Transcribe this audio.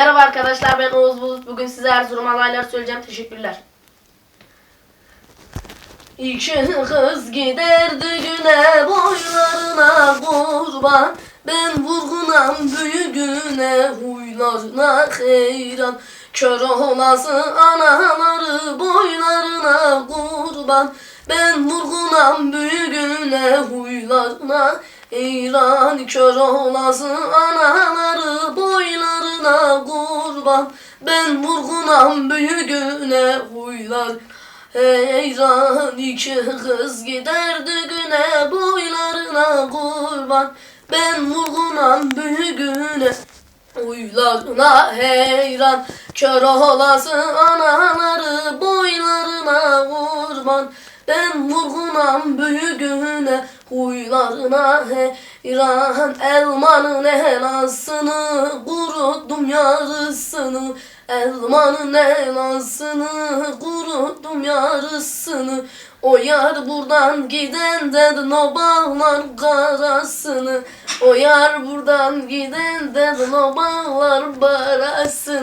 Merhaba arkadaşlar ben Oğuz Bulut. Bugün size Erzurum alayları söyleyeceğim. Teşekkürler. İki kız gider düğüne boylarına kurban Ben vurgunam büyüğüne huylarına heyran Kör olası anaları boylarına kurban Ben vurgunam büyüğüne huylarına heyran Kör olası anaları kurban Ben vurgunam büyüğüne huylar. Heyran iki kız gider düğüne boylarına kurban. Ben vurgunam büyüğüne Uylarına heyran. Kör olası anaları boylarına kurban Ben vurgunam büyüğüne Huylarına heyran. Elmanın helasını Kuruttum yarısını. Elmanın helasını Kuruttum yarısını. O yar buradan giden dedin o bağlar karasını. O yar buradan giden dedin o bağlar parasını